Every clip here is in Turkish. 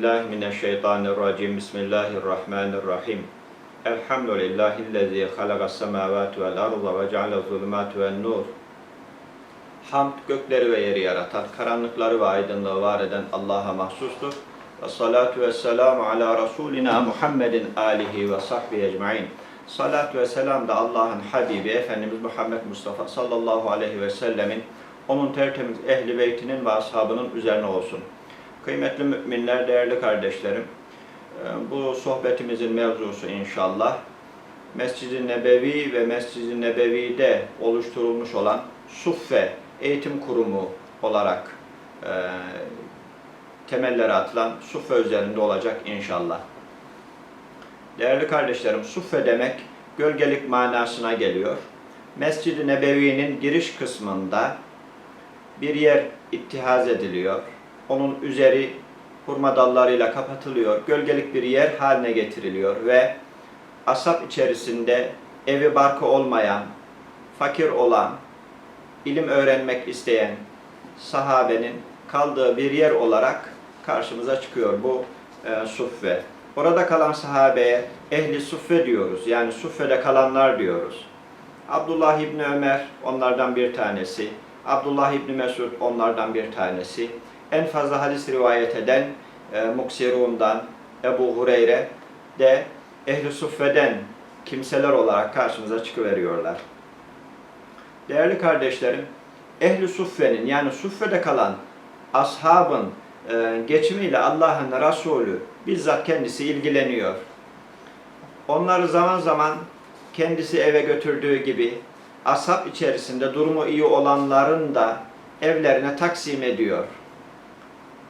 billahi mineşşeytanirracim. Bismillahirrahmanirrahim. Elhamdülillahillezî halakas semâvâti vel arda ve ceale zulümâti ven nur. Hamd gökleri ve yeri yaratan, karanlıkları ve aydınlığı var eden Allah'a mahsustur. Ve salatu ve selamu ala Resulina Muhammedin alihi ve sahbihi ecmain. Salat ve selam da Allah'ın Habibi Efendimiz Muhammed Mustafa sallallahu aleyhi ve sellemin, onun tertemiz ehli beytinin ve ashabının üzerine olsun. Kıymetli müminler, değerli kardeşlerim, e, bu sohbetimizin mevzusu inşallah Mescid-i Nebevi ve Mescid-i Nebevi'de oluşturulmuş olan Suffe Eğitim Kurumu olarak e, temelleri atılan Suffe üzerinde olacak inşallah. Değerli kardeşlerim, Suffe demek gölgelik manasına geliyor. Mescid-i Nebevi'nin giriş kısmında bir yer ittihaz ediliyor. Onun üzeri hurma dallarıyla kapatılıyor. Gölgelik bir yer haline getiriliyor ve asap içerisinde evi barkı olmayan, fakir olan, ilim öğrenmek isteyen sahabenin kaldığı bir yer olarak karşımıza çıkıyor bu e, suffe. Orada kalan sahabeye ehli suffe diyoruz. Yani suffede kalanlar diyoruz. Abdullah İbni Ömer onlardan bir tanesi. Abdullah İbni Mesud onlardan bir tanesi. En fazla hadis rivayet eden e, Muksirun'dan Ebu Hureyre de ehli suffeden kimseler olarak karşımıza çıkıveriyorlar. Değerli kardeşlerim, ehli suffenin yani suffede kalan ashabın e, geçimiyle Allah'ın Resulü bizzat kendisi ilgileniyor. Onları zaman zaman kendisi eve götürdüğü gibi ashab içerisinde durumu iyi olanların da evlerine taksim ediyor.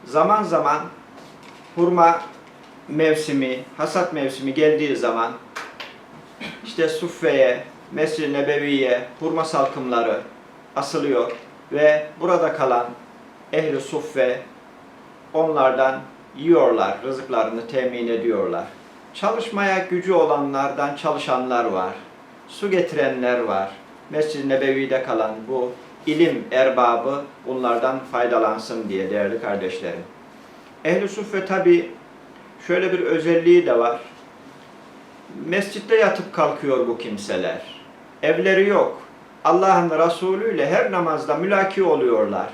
Zaman zaman hurma mevsimi, hasat mevsimi geldiği zaman işte Suffe'ye, Mescid-i Nebevi'ye hurma salkımları asılıyor ve burada kalan ehli suffe onlardan yiyorlar, rızıklarını temin ediyorlar. Çalışmaya gücü olanlardan çalışanlar var. Su getirenler var. Mescid-i Nebevi'de kalan bu ilim erbabı bunlardan faydalansın diye değerli kardeşlerim. Ehl-i Suffe tabi şöyle bir özelliği de var. Mescitte yatıp kalkıyor bu kimseler. Evleri yok. Allah'ın Resulü ile her namazda mülaki oluyorlar.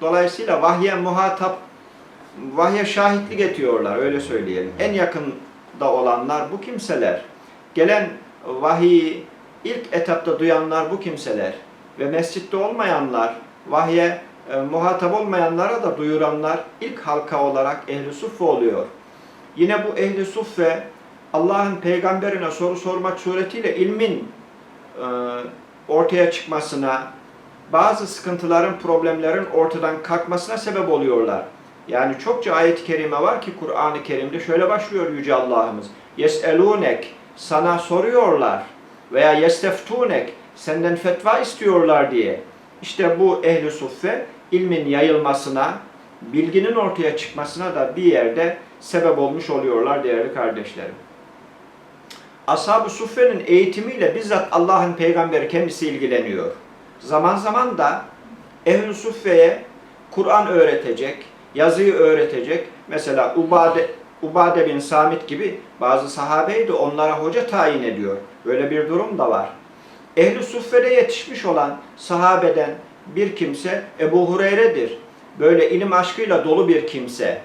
Dolayısıyla vahye muhatap, vahye şahitlik ediyorlar öyle söyleyelim. En yakında olanlar bu kimseler. Gelen vahiyi ilk etapta duyanlar bu kimseler. Ve mescitte olmayanlar, vahye e, muhatap olmayanlara da duyuranlar ilk halka olarak ehli suffe oluyor. Yine bu ehli suffe Allah'ın peygamberine soru sormak suretiyle ilmin e, ortaya çıkmasına, bazı sıkıntıların, problemlerin ortadan kalkmasına sebep oluyorlar. Yani çokça ayet-i kerime var ki Kur'an-ı Kerim'de şöyle başlıyor Yüce Allah'ımız. Yeselunek sana soruyorlar veya yesteftunek senden fetva istiyorlar diye. İşte bu ehli suffe ilmin yayılmasına, bilginin ortaya çıkmasına da bir yerde sebep olmuş oluyorlar değerli kardeşlerim. Ashab-ı Suffe'nin eğitimiyle bizzat Allah'ın peygamberi kendisi ilgileniyor. Zaman zaman da Ehl-i Suffe'ye Kur'an öğretecek, yazıyı öğretecek. Mesela Ubade, Ubade bin Samit gibi bazı sahabeydi onlara hoca tayin ediyor. Böyle bir durum da var. Ehl-i Suffe'de yetişmiş olan sahabeden bir kimse Ebu Hureyre'dir. Böyle ilim aşkıyla dolu bir kimse.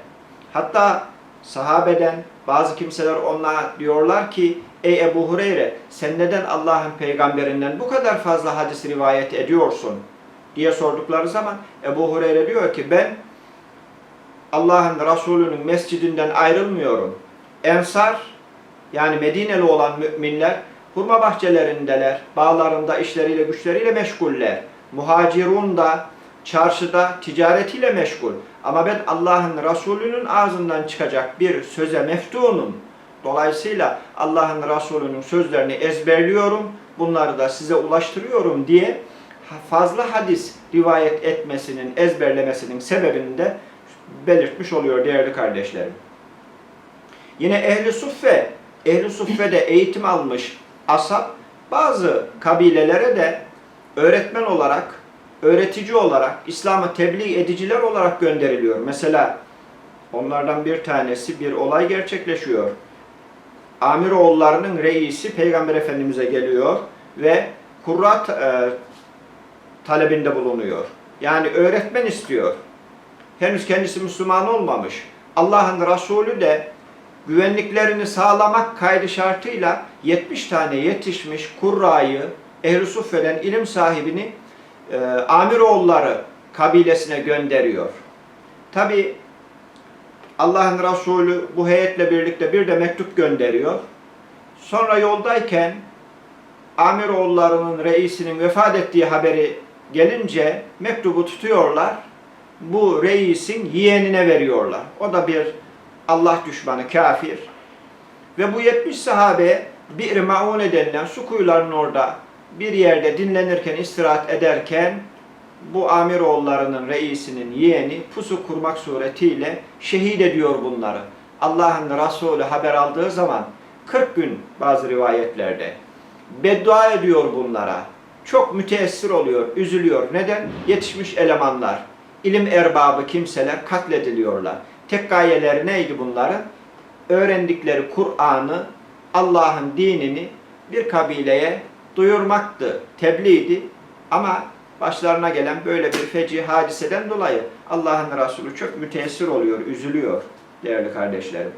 Hatta sahabeden bazı kimseler ona diyorlar ki Ey Ebu Hureyre sen neden Allah'ın peygamberinden bu kadar fazla hadis rivayet ediyorsun? diye sordukları zaman Ebu Hureyre diyor ki ben Allah'ın Resulü'nün mescidinden ayrılmıyorum. Ensar yani Medineli olan müminler hurma bahçelerindeler, bağlarında işleriyle güçleriyle meşguller. Muhacirun da çarşıda ticaretiyle meşgul. Ama ben Allah'ın Resulü'nün ağzından çıkacak bir söze meftunum. Dolayısıyla Allah'ın Resulü'nün sözlerini ezberliyorum, bunları da size ulaştırıyorum diye fazla hadis rivayet etmesinin, ezberlemesinin sebebini de belirtmiş oluyor değerli kardeşlerim. Yine ehli suffe, ehli suffede eğitim almış asap bazı kabilelere de öğretmen olarak, öğretici olarak, İslam'ı tebliğ ediciler olarak gönderiliyor. Mesela Onlardan bir tanesi bir olay gerçekleşiyor. Amiroğullarının reisi Peygamber Efendimiz'e geliyor ve Kur'at e, talebinde bulunuyor. Yani öğretmen istiyor. Henüz kendisi Müslüman olmamış. Allah'ın Resulü de güvenliklerini sağlamak kaydı şartıyla 70 tane yetişmiş kurrayı, ehl-i suffeden ilim sahibini e, Amiroğulları kabilesine gönderiyor. Tabi Allah'ın Resulü bu heyetle birlikte bir de mektup gönderiyor. Sonra yoldayken Amiroğullarının reisinin vefat ettiği haberi gelince mektubu tutuyorlar. Bu reisin yeğenine veriyorlar. O da bir Allah düşmanı, kafir. Ve bu 70 sahabe bir maune denilen su kuyularının orada bir yerde dinlenirken, istirahat ederken bu Amiroğullarının reisinin yeğeni pusu kurmak suretiyle şehit ediyor bunları. Allah'ın Resulü haber aldığı zaman 40 gün bazı rivayetlerde beddua ediyor bunlara. Çok müteessir oluyor, üzülüyor. Neden? Yetişmiş elemanlar, ilim erbabı kimseler katlediliyorlar. Tek gayeleri neydi bunların? Öğrendikleri Kur'an'ı, Allah'ın dinini bir kabileye duyurmaktı, tebliğdi. Ama başlarına gelen böyle bir feci hadiseden dolayı Allah'ın Resulü çok müteessir oluyor, üzülüyor değerli kardeşlerim.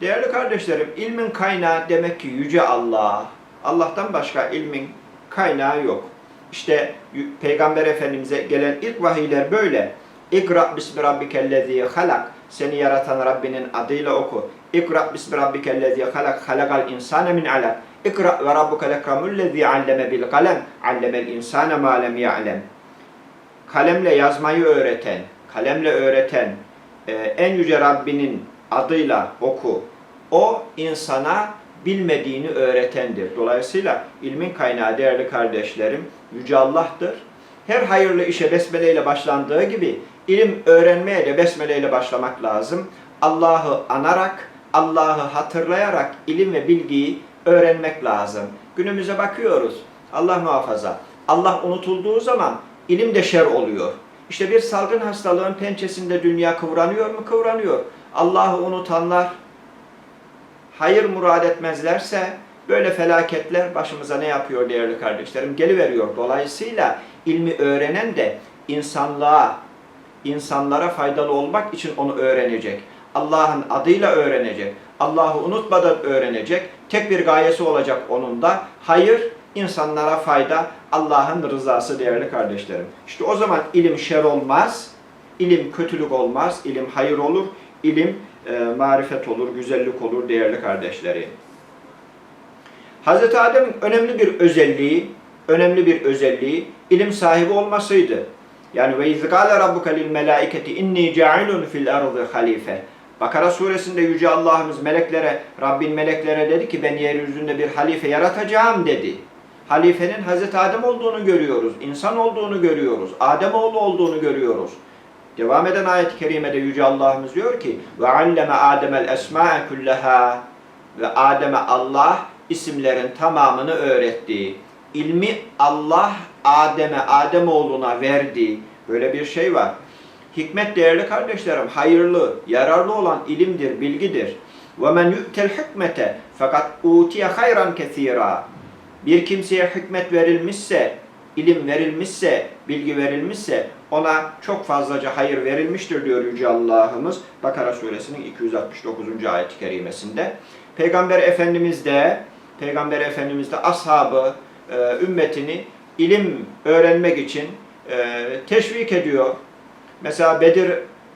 Değerli kardeşlerim, ilmin kaynağı demek ki Yüce Allah. Allah'tan başka ilmin kaynağı yok. İşte Peygamber Efendimiz'e gelen ilk vahiyler böyle. İkra bismi rabbikellezî halak. Seni yaratan Rabbinin adıyla oku. İkra bismi rabbikellezî halak. Halakal insane min alak. İkra ve rabbukel ekremullezî alleme bil kalem. Allemel insane ma lem ya'lem. Kalemle yazmayı öğreten, kalemle öğreten e, en yüce Rabbinin adıyla oku. O insana bilmediğini öğretendir. Dolayısıyla ilmin kaynağı değerli kardeşlerim Yüce Allah'tır. Her hayırlı işe besmele ile başlandığı gibi ilim öğrenmeye de besmele ile başlamak lazım. Allah'ı anarak, Allah'ı hatırlayarak ilim ve bilgiyi öğrenmek lazım. Günümüze bakıyoruz. Allah muhafaza. Allah unutulduğu zaman ilim de şer oluyor. İşte bir salgın hastalığın pençesinde dünya kıvranıyor mu? Kıvranıyor. Allah'ı unutanlar hayır murad etmezlerse böyle felaketler başımıza ne yapıyor değerli kardeşlerim? Geliveriyor. Dolayısıyla ilmi öğrenen de insanlığa, insanlara faydalı olmak için onu öğrenecek. Allah'ın adıyla öğrenecek. Allah'ı unutmadan öğrenecek. Tek bir gayesi olacak onun da. Hayır, insanlara fayda, Allah'ın rızası değerli kardeşlerim. İşte o zaman ilim şer olmaz, ilim kötülük olmaz, ilim hayır olur, ilim e, marifet olur, güzellik olur değerli kardeşlerim. Hz. Adem'in önemli bir özelliği, önemli bir özelliği ilim sahibi olmasıydı. Yani ve izgâle rabbuke lil melâiketi inni ce'ilun fil ardı halife. Bakara suresinde Yüce Allah'ımız meleklere, Rabbin meleklere dedi ki ben yeryüzünde bir halife yaratacağım dedi. Halifenin Hz. Adem olduğunu görüyoruz, insan olduğunu görüyoruz, Ademoğlu olduğunu görüyoruz. Devam eden ayet-i kerimede Yüce Allah'ımız diyor ki ve alleme Adem'el esma'e kullaha ve Adem'e Allah isimlerin tamamını öğretti. İlmi Allah Adem'e, Ademoğluna verdi. Böyle bir şey var. Hikmet değerli kardeşlerim, hayırlı, yararlı olan ilimdir, bilgidir. وَمَنْ يُؤْتَ الْحِكْمَةَ fakat utiye hayran kesira. Bir kimseye hikmet verilmişse, ilim verilmişse, bilgi verilmişse ona çok fazlaca hayır verilmiştir diyor Yüce Allah'ımız Bakara suresinin 269. ayet-i kerimesinde. Peygamber Efendimiz de Peygamber Efendimiz de ashabı, e, ümmetini ilim öğrenmek için e, teşvik ediyor. Mesela Bedir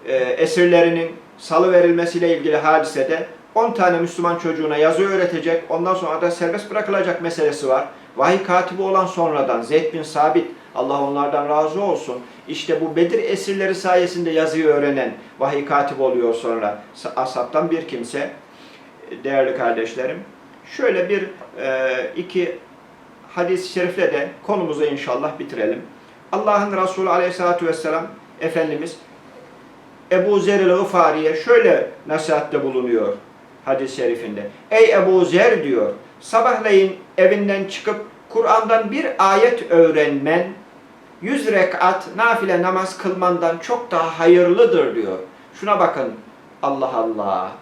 e, esirlerinin salı verilmesiyle ilgili hadisede 10 tane Müslüman çocuğuna yazı öğretecek, ondan sonra da serbest bırakılacak meselesi var. Vahiy katibi olan sonradan Zeyd bin Sabit, Allah onlardan razı olsun. İşte bu Bedir esirleri sayesinde yazıyı öğrenen vahiy katibi oluyor sonra. Asaptan bir kimse, değerli kardeşlerim. Şöyle bir e, iki hadis-i şerifle de konumuzu inşallah bitirelim. Allah'ın Resulü aleyhissalatü vesselam Efendimiz Ebu Zer el-Gıfari'ye şöyle nasihatte bulunuyor hadis-i şerifinde. Ey Ebu Zer diyor, sabahleyin evinden çıkıp Kur'an'dan bir ayet öğrenmen, yüz rekat nafile namaz kılmandan çok daha hayırlıdır diyor. Şuna bakın. Allah Allah.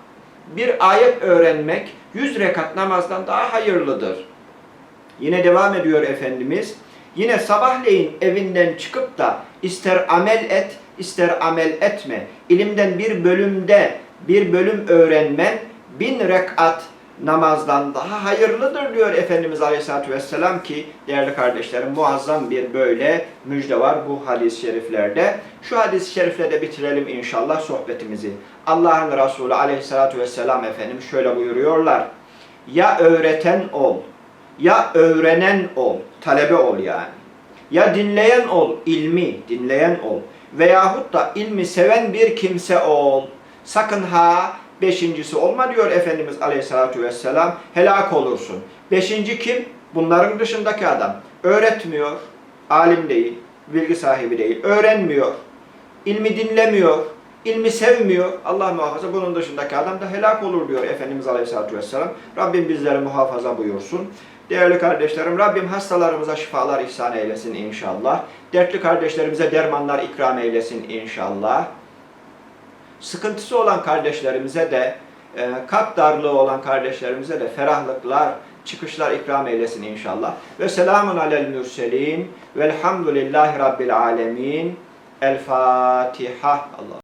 Bir ayet öğrenmek 100 rekat namazdan daha hayırlıdır. Yine devam ediyor Efendimiz. Yine sabahleyin evinden çıkıp da ister amel et, ister amel etme. İlimden bir bölümde bir bölüm öğrenmen bin rekat namazdan daha hayırlıdır diyor Efendimiz Aleyhisselatü Vesselam ki değerli kardeşlerim muazzam bir böyle müjde var bu hadis-i şeriflerde. Şu hadis-i şerifle de bitirelim inşallah sohbetimizi. Allah'ın Resulü Aleyhisselatü Vesselam Efendimiz şöyle buyuruyorlar. Ya öğreten ol, ya öğrenen ol, talebe ol yani. Ya dinleyen ol, ilmi dinleyen ol. Veyahut da ilmi seven bir kimse ol. Sakın ha beşincisi olma diyor Efendimiz Aleyhisselatü Vesselam. Helak olursun. Beşinci kim? Bunların dışındaki adam. Öğretmiyor, alim değil, bilgi sahibi değil, öğrenmiyor, ilmi dinlemiyor, ilmi sevmiyor. Allah muhafaza bunun dışındaki adam da helak olur diyor Efendimiz Aleyhisselatü Vesselam. Rabbim bizleri muhafaza buyursun. Değerli kardeşlerim, Rabbim hastalarımıza şifalar ihsan eylesin inşallah. Dertli kardeşlerimize dermanlar ikram eylesin inşallah sıkıntısı olan kardeşlerimize de, e, kalp darlığı olan kardeşlerimize de ferahlıklar, çıkışlar ikram eylesin inşallah. Ve selamun alel mürselin velhamdülillahi rabbil alemin. El Fatiha. Allah.